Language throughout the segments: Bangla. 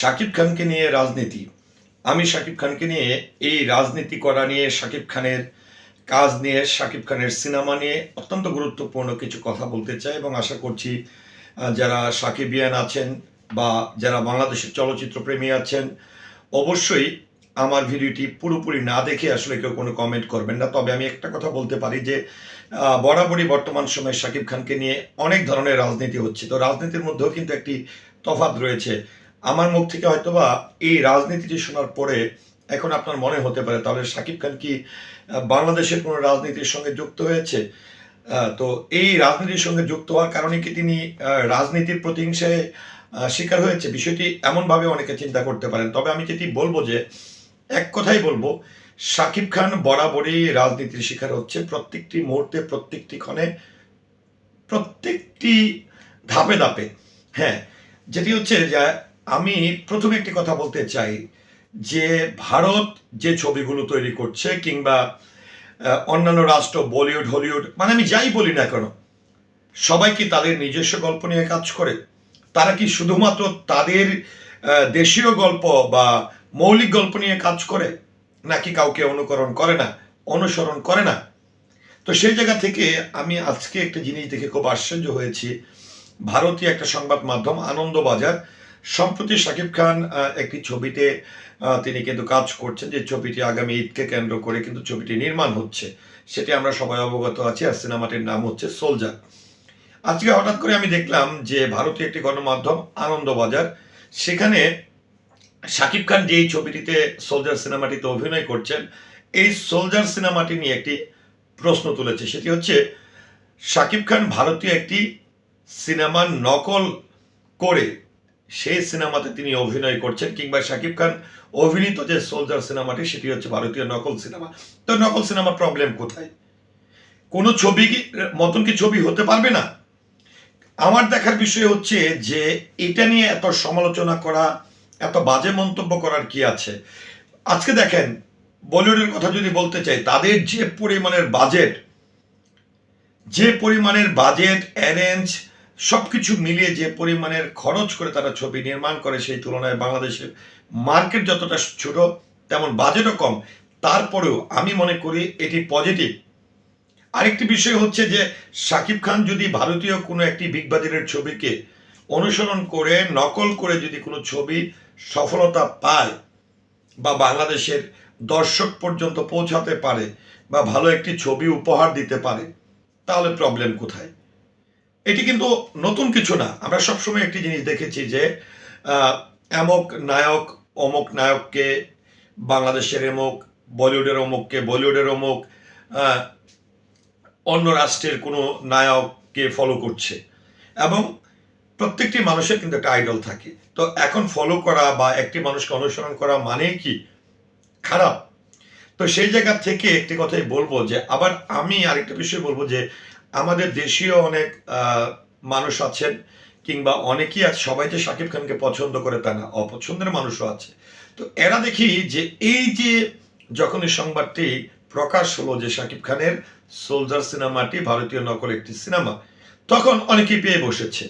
শাকিব খানকে নিয়ে রাজনীতি। আমি শাকিব খানকে নিয়ে এই রাজনীতি করা নিয়ে, শাকিব খানের কাজ নিয়ে, শাকিব খানের সিনেমা নিয়ে অত্যন্ত গুরুত্বপূর্ণ কিছু কথা বলতে চাই এবং আশা করছি যারা সাকিবিয়ান আছেন বা যারা বাংলাদেশের চলচ্চিত্র প্রেমী আছেন, অবশ্যই আমার ভিডিওটি পুরোপুরি না দেখে আসলে কেউ কোনো কমেন্ট করবেন না। তবে আমি একটা কথা বলতে পারি যে বরাবরই বর্তমান সময়ে শাকিব খানকে নিয়ে অনেক ধরনের রাজনীতি হচ্ছে। তো রাজনীতির মধ্যেও কিন্তু একটি তফাত রয়েছে। আমার মুখ থেকে হয়তোবা এই রাজনীতিটি শোনার পরে এখন আপনার মনে হতে পারে, তাহলে শাকিব খান কি বাংলাদেশের কোনো রাজনীতির সঙ্গে যুক্ত হয়েছে? তো এই রাজনীতির সঙ্গে যুক্ত হওয়ার কারণে কি তিনি রাজনীতির প্রতিহিংসায় শিকার হয়েছে? বিষয়টি এমনভাবে অনেকে চিন্তা করতে পারেন। তবে আমি যেটি বলব যে, এক কথাই বলব শাকিব খান বরাবরই রাজনীতির শিকার হচ্ছে। প্রত্যেকটি মুহূর্তে, প্রত্যেকটি ক্ষণে, প্রত্যেকটি ধাপে ধাপে। হ্যাঁ যেটি হচ্ছে যে আমি প্রথমে একটি কথা বলতে চাই যে ভারত যে ছবিগুলো তৈরি করছে কিংবা অন্যান্য রাষ্ট্র, বলিউড, হলিউড মানে আমি যাই বলি না কেন, সবাই কি তাদের নিজস্ব গল্প নিয়ে কাজ করে? তারা কি শুধুমাত্র তাদের দেশীয় গল্প বা মৌলিক গল্প নিয়ে কাজ করে? নাকি কাউকে অনুকরণ করে না, অনুসরণ করে না? তো সেই জায়গা থেকে আমি আজকে একটা জিনিস দেখে খুব আশ্চর্য হয়েছি। ভারতীয় একটা সংবাদ মাধ্যম, আনন্দবাজার সম্প্রতি শাকিব খান একটি ছবিতে তিনি কিন্তু কাজ করছেন যে ছবিটি আগামী ঈদকে কেন্দ্র করে কিন্তু ছবিটি নির্মাণ হচ্ছে। সেটি আমরা সবাই অবগত আছি আর সিনেমাটির নাম হচ্ছে সোলজার। আজকে হঠাৎ করে আমি দেখলাম যে ভারতীয় একটি গণমাধ্যম, আনন্দবাজার, সেখানে শাকিব খান যে ছবিটিতে সোলজার সিনেমাটিতে অভিনয় করছেন, এই সোলজার সিনেমাটি নিয়ে একটি প্রশ্ন তুলেছে। সেটি হচ্ছে, শাকিব খান ভারতীয় একটি সিনেমার নকল করে সেই সিনেমাতে তিনি অভিনয় করছেন কিংবা শাকিব খান অভিনীত যে সোলজার সিনেমাটি, সেটি হচ্ছে ভারতীয় নকল সিনেমা। তো নকল সিনেমা প্রবলেম কোথায়? কোনো ছবি কি, মতন কি ছবি হতে পারবে না? আমার দেখার বিষয় হচ্ছে যে এটা নিয়ে এত সমালোচনা করা, এত বাজে মন্তব্য করার কি আছে? আজকে দেখেন, বলিউডের কথা যদি বলতে চাই, তাদের যে পরিমাণের বাজেট যে পরিমাণের বাজেট অ্যারেঞ্জ সব কিছু মিলিয়ে যে পরিমাণের খরচ করে তারা ছবি নির্মাণ করে সেই তুলনায় বাংলাদেশের মার্কেট যতটা ছোট, তেমন বাজেটও কম। তারপরেও আমি মনে করি এটি পজিটিভ আরেকটি বিষয় হচ্ছে যে শাকিব খান যদি ভারতীয় কোনো একটি বিগ বাজারের ছবিকে অনুসরণ করে, নকল করে যদি কোনো ছবি সফলতা পায় বা বাংলাদেশের দর্শক পর্যন্ত পৌঁছাতে পারে বা ভালো একটি ছবি উপহার দিতে পারে, তাহলে প্রবলেম কোথায়? এটি কিন্তু নতুন কিছু না। আমরা সবসময় একটি জিনিস দেখেছি যে এমক নায়ক, অমুক নায়ককে বাংলাদেশের এমক, বলিউডের অমুককে বলিউডের অমুক অন্য রাষ্ট্রের কোনো নায়ককে ফলো করছে। এবং প্রত্যেকটি মানুষের কিন্তু একটা আইডল থাকে। তো এখন ফলো করা বা একটি মানুষকে অনুসরণ করা মানেই কি? খারাপ। তো সেই জায়গা থেকে একটি কথাই বলব যে, আবার আমি আরেকটা বিষয় বলব যে আমাদের দেশীয় অনেক মানুষ আছেন কিংবা অনেকেই আছে, সবাই যে শাকিব খানকে পছন্দ করে তা না, অপছন্দের মানুষও আছে। তো এরা দেখি যে এই যে যখন এই সংবাদটি প্রকাশ হলো যে শাকিব খানের সোলজার সিনেমাটি ভারতীয় নকল একটি সিনেমা, তখন অনেকেই পেয়ে বসেছে।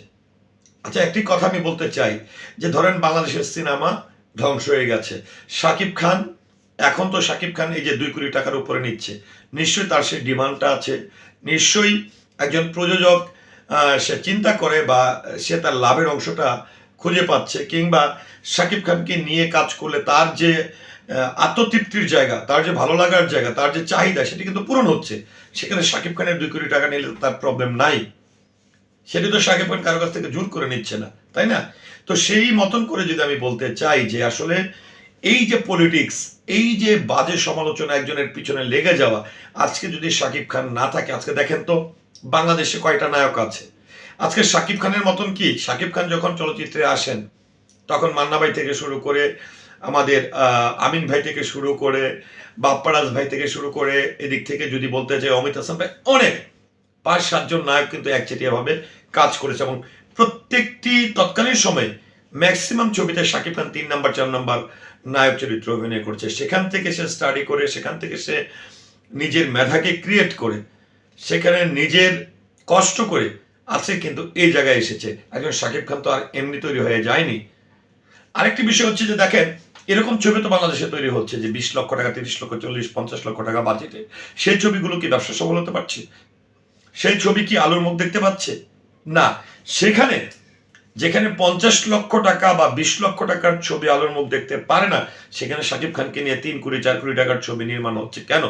আচ্ছা একটি কথা আমি বলতে চাই যে ধরেন বাংলাদেশের সিনেমা ধ্বংস হয়ে গেছে। শাকিব খান এখন তো শাকিব খান এই যে দুই কোটি টাকার উপরে নিচ্ছে। নিশ্চয়ই তার সেই ডিমান্ডটা আছে। নিশ্চয়ই একজন প্রযোজক সে চিন্তা করে বা সে তার লাভের অংশটা খুঁজে পাচ্ছে কিংবা শাকিব খানকে নিয়ে কাজ করলে তার যে আত্মতৃপ্তির জায়গা, তার যে ভালো লাগার জায়গা, তার যে চাহিদা, সেটি কিন্তু পূরণ হচ্ছে। সেখানে শাকিব খানের দুই কোটি টাকা নিলে তার প্রবলেম নাই। সেটি তো শাকিব খান কারও কাছ থেকে জোর করে নিচ্ছে না, তাই না? তো সেই মতন করে যদি আমি বলতে চাই যে আসলে এই যে পলিটিক্স এই যে বাজে সমালোচনা একজনের পিছনে লেগে যাওয়া, আজকে যদি শাকিব খান না থাকে, আজকে দেখেন তো বাংলাদেশে কয়টা নায়ক আছে। আজকে শাকিব খানের মতন কি? শাকিব খান যখন চলচ্চিত্রে আসেন, তখন মান্না ভাই থেকে শুরু করে আমাদের আমিন ভাই থেকে শুরু করে, বাপ্পারাজ ভাই থেকে শুরু করে, এদিক থেকে যদি বলতে চাই, অমিত হাসান ভাই, অনেক। পাঁচ, সাতজন নায়ক কিন্তু একচেটিয়াভাবে কাজ করেছে এবং প্রত্যেকটি তৎকালীন সময়ে ম্যাক্সিমাম ছবিতে শাকিব খান তিন নাম্বার, চার নাম্বার নায়ক চরিত্র অভিনয় করছে। সেখান থেকে সে স্টাডি করে, সেখান থেকে সে নিজের মেধাকে ক্রিয়েট করে, সেখানে নিজের কষ্ট করে আছে কিন্তু এই জায়গায় এসেছে। একজন শাকিব খান তো আর এমনি তৈরি হয়ে যায়নি। আরেকটি বিষয় হচ্ছে যে দেখেন, এরকম ছবি তো বাংলাদেশে তৈরি হচ্ছে যে বিশ লক্ষ টাকা, তিরিশ লক্ষ, চল্লিশ, পঞ্চাশ লক্ষ টাকা বাজেটে সেই ছবিগুলো কি ব্যবসা সফল হতে পারছে? সেই ছবি কি আলোর মুখ দেখতে পাচ্ছে? না। সেখানে যেখানে পঞ্চাশ লক্ষ টাকা বা বিশ লক্ষ টাকার ছবি আলোর মুখ দেখতে পারে না, সেখানে শাকিব খানকে নিয়ে তিন কোটি, চার কোটি টাকার ছবি নির্মাণ হচ্ছে কেন?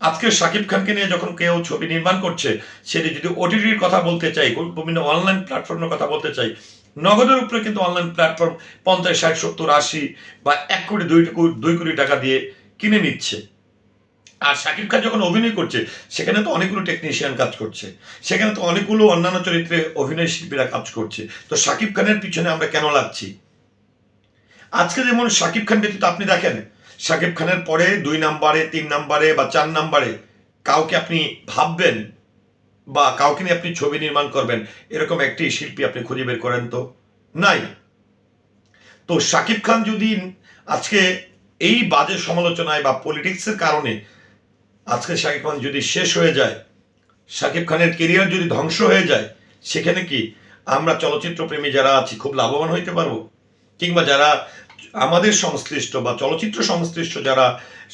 আজকে শাকিব খানকে নিয়ে যখন কেউ ছবি নির্মাণ করছে, সেটি যদি ওটিটির কথা বলতে চাই বিভিন্ন অনলাইন প্ল্যাটফর্মের কথা বলতে চাই, নগদের উপরে কিন্তু অনলাইন প্ল্যাটফর্ম পঞ্চাশ, ষাট, সত্তর, আশি বা এক কোটি, দুই কোটি দুই কোটি টাকা দিয়ে কিনে নিচ্ছে। আর শাকিব খান যখন অভিনয় করছে, সেখানে তো অনেকগুলো টেকনিশিয়ান কাজ করছে। সেখানে তো অনেকগুলো অন্যান্য চরিত্রে অভিনয় শিল্পীরা কাজ করছে। তো শাকিব খানের পিছনে আমরা কেন লাগছি? আজকে যেমন শাকিব খান ব্যতীত আপনি দেখেন, শাকিব খানের পরে দুই নাম্বারে, তিন নাম্বারে বা চার নাম্বারে কাউকে আপনি ভাববেন বা কাউকে নিয়ে আপনি ছবি নির্মাণ করবেন, এরকম একটি শিল্পী আপনি খুঁজে বের করেন তো? নাই। তো শাকিব খান যদি আজকে এই বাজে সমালোচনায় বা পলিটিক্সের কারণে আজকে শাকিব খান যদি শেষ হয়ে যায়, শাকিব খানের কেরিয়ার যদি ধ্বংস হয়ে যায়, সেখানে কি আমরা চলচ্চিত্র প্রেমী যারা আছি, খুব লাভবান হইতে পারব? কিংবা যারা আমাদের সংশ্লিষ্ট বা চলচ্চিত্র সংশ্লিষ্ট যারা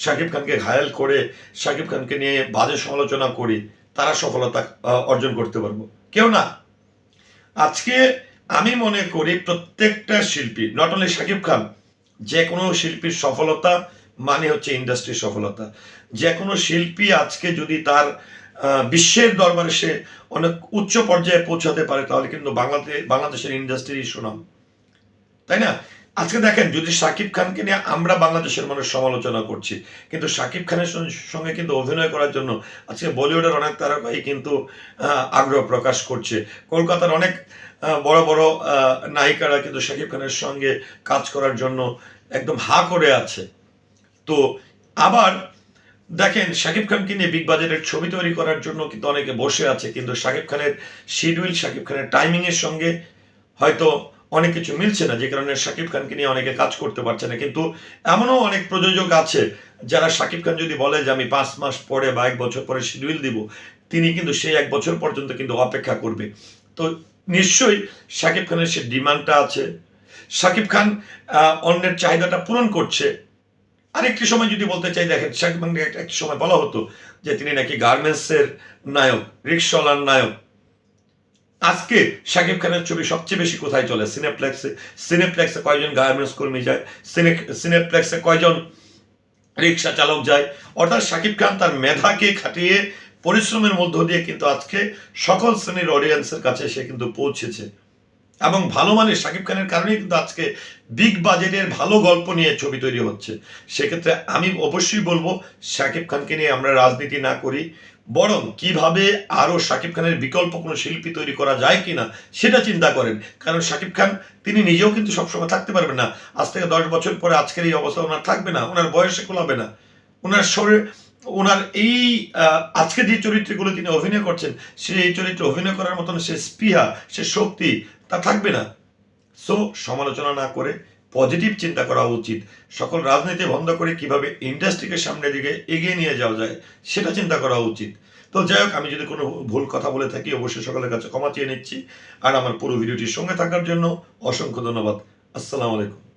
শাকিব খানকে ঘায়াল করে, শাকিব খানকে নিয়ে বাজে সমালোচনা করি, তারা সফলতা অর্জন করতে পারব। কেউ না। আজকে আমি মনে করি প্রত্যেকটা শিল্পী নট অনলি শাকিব খান, যে কোনো শিল্পীর সফলতা মানে হচ্ছে ইন্ডাস্ট্রির সফলতা। যে কোনো শিল্পী আজকে যদি তার বিশ্বের দরবারে সে অনেক উচ্চ পর্যায়ে পৌঁছাতে পারে, তাহলে কিন্তু বাংলাদেশ বাংলাদেশের ইন্ডাস্ট্রির সুনাম। তাই না? আজকে দেখেন, যদি শাকিব খানকে নিয়ে আমরা বাংলাদেশের মানুষ সমালোচনা করছি, কিন্তু শাকিব খানের সঙ্গে- কিন্তু অভিনয় করার জন্য আজকে বলিউডের অনেক তারকাই কিন্তু আগ্রহ প্রকাশ করছে। কলকাতার অনেক বড় বড় নায়িকারা কিন্তু শাকিব খানের সঙ্গে কাজ করার জন্য একদম হা করে আছে। তো আবার দেখেন শাকিব খানকে নিয়ে বিগ বাজারের ছবি তৈরি করার জন্য কিন্তু অনেকে বসে আছে, কিন্তু শাকিব খানের শিডিউল শাকিব খানের টাইমিং এর সঙ্গে হয়তো অনেক কিছু মিলছে না, যে কারণে শাকিব খানকে নিয়ে অনেকে কাজ করতে পারছে না। কিন্তু এমনও অনেক প্রযোজক আছে যারা শাকিব খান যদি বলে যে আমি পাঁচ মাস পরে বা এক বছর পরে শিডিউল দিব, তিনি কিন্তু সেই এক বছর পর্যন্ত কিন্তু অপেক্ষা করবে। তো নিশ্চয়ই শাকিব খানের সে ডিমান্ডটা আছে। শাকিব খান অন্যের চাহিদাটা পূরণ করছে। আরেকটি সময় যদি বলতে চাই, দেখেন খানকে একটা- একটি সময় বলা হতো যে তিনি নাকি গার্মেন্টসের নায়ক, রিক্সাওয়ালার নায়ক। আজকে শাকিব খানের ছবি সবচেয়ে বেশি কোথায় চলে? সিনেপ্লেক্সে সিনেপ্লেক্সে কয়জন গার্মেন্টস কর্মী যায়? সিনে সিনেপ্লেক্সে কয়জন রিক্সা চালক যায়? অর্থাৎ শাকিব খান তার মেধাকে খাটিয়ে, পরিশ্রমের মধ্য দিয়ে কিন্তু আজকে সকল শ্রেণির অডিয়েন্সের কাছে সে কিন্তু পৌঁছেছে। এবং ভালো মানের শাকিব খানের কারণেই কিন্তু আজকে বিগ বাজেটের ভালো গল্প নিয়ে ছবি তৈরি হচ্ছে। সেক্ষেত্রে আমি অবশ্যই বলব, শাকিব খানকে নিয়ে আমরা রাজনীতি না করি, বরং কীভাবে আরও শাকিব খানের বিকল্প কোনো শিল্পী তৈরি করা যায় কিনা সেটা চিন্তা করেন। কারণ শাকিব খান, তিনি নিজেও কিন্তু সবসময় থাকতে পারবেন না। আজ থেকে দশ বছর পরে আজকের এই অবস্থা ওনার থাকবে না, ওনার বয়সে কোলাবে না। ওনার শরীর, ওনার এই আজকে যে চরিত্রগুলো তিনি অভিনয় করছেন সে এই চরিত্রে অভিনয় করার মতন সে স্পৃহা, সে শক্তি তা থাকবে না। সো সমালোচনা না করে পজিটিভ চিন্তা করা উচিত। সকল রাজনীতি বন্ধ করে কীভাবে ইন্ডাস্ট্রিকে সামনের দিকে এগিয়ে নিয়ে যাওয়া যায়, সেটা চিন্তা করা উচিত। তো যাই হোক, আমি যদি কোনো ভুল কথা বলে থাকি, অবশ্যই সকলের কাছে ক্ষমা চেয়ে নিচ্ছি। আর আমার পুরো ভিডিওটির সঙ্গে থাকার জন্য অসংখ্য ধন্যবাদ। আসসালামু আলাইকুম।